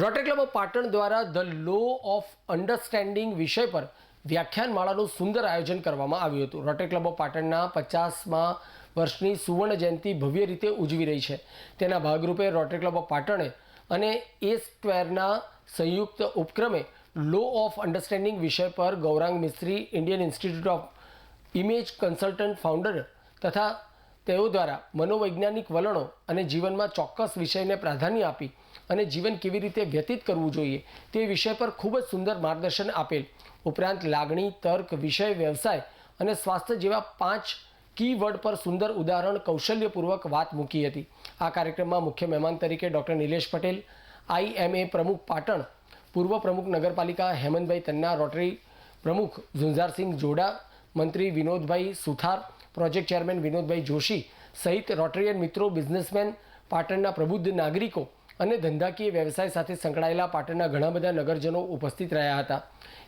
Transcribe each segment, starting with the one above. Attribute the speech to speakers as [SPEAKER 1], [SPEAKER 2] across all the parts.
[SPEAKER 1] Rotary club of Patan દ્વારા the law of understanding વિષય પર વ્યાખ્યાનમાળાનું સુંદર આયોજન કરવામાં આવ્યું હતું. રોટરી ક્લબ ઓફ પાટણના પચાસમાં વર્ષની સુવર્ણ જયંતિ ભવ્ય રીતે ઉજવી રહી છે. તેના ભાગરૂપે રોટરી ક્લબ ઓફ પાટણે અને એ સ્ક્વેરના સંયુક્ત ઉપક્રમે લો ઓફ અન્ડરસ્ટેન્ડિંગ વિષય પર Gaurang Mistry, Indian Institute of Image Consultant founder તથા તેઓ દ્વારા મનોવૈજ્ઞાનિક વલણો અને જીવનમાં ચોક્કસ વિષયને પ્રાધાન્ય આપી અને જીવન કેવી રીતે વ્યતીત કરવું જોઈએ તે વિષય પર ખૂબ જ સુંદર માર્ગદર્શન આપેલ. ઉપરાંત લાગણી, તર્ક, વિષય, વ્યવસાય અને સ્વાસ્થ્ય જેવા પાંચ કી વર્ડ પર સુંદર ઉદાહરણ કૌશલ્યપૂર્વક વાત મૂકી હતી. આ કાર્યક્રમમાં મુખ્ય મહેમાન તરીકે ડૉક્ટર નિલેશ પટેલ આઈએમએ પ્રમુખ પાટણ, પૂર્વ પ્રમુખ નગરપાલિકા હેમંતભાઈ તન્ના, રોટરી પ્રમુખ ઝુંઝારસિંહ જોડા, મંત્રી વિનોદભાઈ સુથાર પ્રોજેક્ટ ચેરમેન વિનોદભાઈ જોશી સહિત રોટરીયન મિત્રો, બિઝનેસમેન, પાટણના પ્રબુદ્ધ નાગરિકો અને ધંધાકીય વ્યવસાય સાથે સંકળાયેલા પાટણના ઘણા બધા નગરજનો ઉપસ્થિત રહ્યા હતા.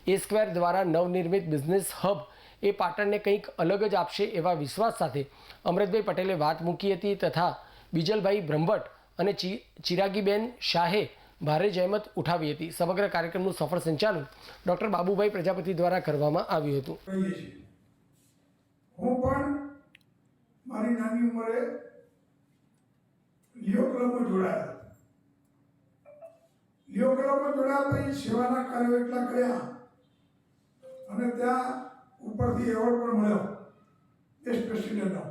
[SPEAKER 1] એ સ્ક્વેર દ્વારા નવનિર્મિત બિઝનેસ હબ એ પાટણને કંઈક અલગ જ આપશે એવા વિશ્વાસ સાથે અમૃતભાઈ પટેલે વાત મૂકી હતી તથા બીજલભાઈ બ્રહ્મભટ્ટ અને ચિરાગીબેન શાહે ભારે જહેમત ઉઠાવી હતી. સમગ્ર કાર્યક્રમનું સફળ સંચાલન ડોક્ટર બાબુભાઈ પ્રજાપતિ દ્વારા કરવામાં આવ્યું હતું
[SPEAKER 2] કહીએ છીએ હું પણ મારી નાની ઉંમરે લિયો ક્લબમાં જોડાયા. લિયો ક્લબમાં જોડાયા પછી સેવાના કાર્યો એટલા કર્યા અને ત્યાં ઉપરથી એવોર્ડ પણ મળ્યો બેસ્ટ પ્રેસિડેન્ટનો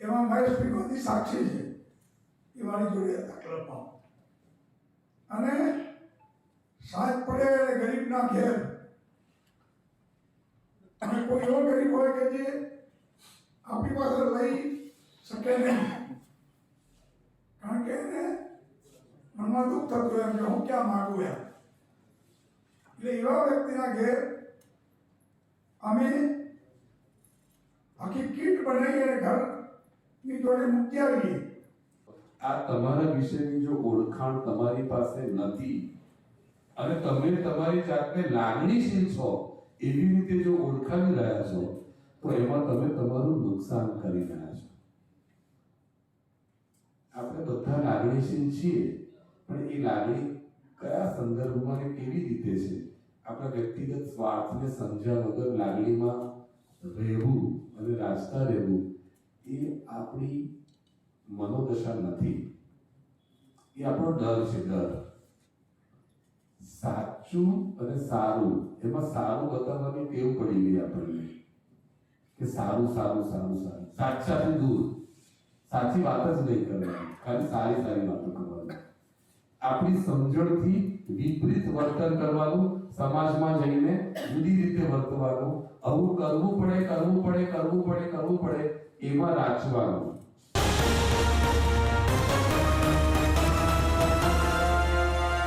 [SPEAKER 2] એમાં મહેશ ગાંધી સાક્ષી છે એ મારી જોડે હતા ક્લબમાં. અને સાહેબ પડે ગરીબના ઘેર. અને કોઈ એવો ગરીબ હોય કે જે આપણી પાસે લઈ શકે નહીં કારણ કે એને મનમાં દુઃખ થતું એમ કે હું ક્યાં માગું એમ. એટલે એવા વ્યક્તિના ઘેર અમે આખી કીટ બનાવી અને ઘરની જોડે મૂકી આવીએ.
[SPEAKER 3] આ તમારા વિશેની જો ઓળખાણ તમારી પાસે નથી, અને તમે તમારી જાતને લાગણીશીલ છો, એવી રીતે જો ઓળખાવી રહ્યા છો તો એમાં તમે તમારું નુકસાન કરી રહ્યા છો. આપણે બધા લાગણીશીલ છીએ, પણ એ લાગણી કયા સંદર્ભમાં ને કેવી રીતે છે? આપણા વ્યક્તિગત સ્વાર્થને સમજ્યા વગર લાગણીમાં રહેવું અને રાજતા રહેવું એ આપણી મનોદશા નથી. એ આપણો ડર છે, ડર. સાચું અને સારું, એમાં સારું બતાવવાની ટેવ પડી ગઈ આપણને. કે સારું સારું સારું સારું સાક્ષાથી દૂર સાચી વાત જ નહીં કરવાની ખાલી સારી સારી વાતો કરવાની આપણી સમજણથી વિપરીત વર્તન કરવાનું સમાજમાં જઈને જુદી રીતે વર્તવાનું આવું કરવું પડે કરવું પડે કરવું પડે કરવું પડે એમાં રાચવાનું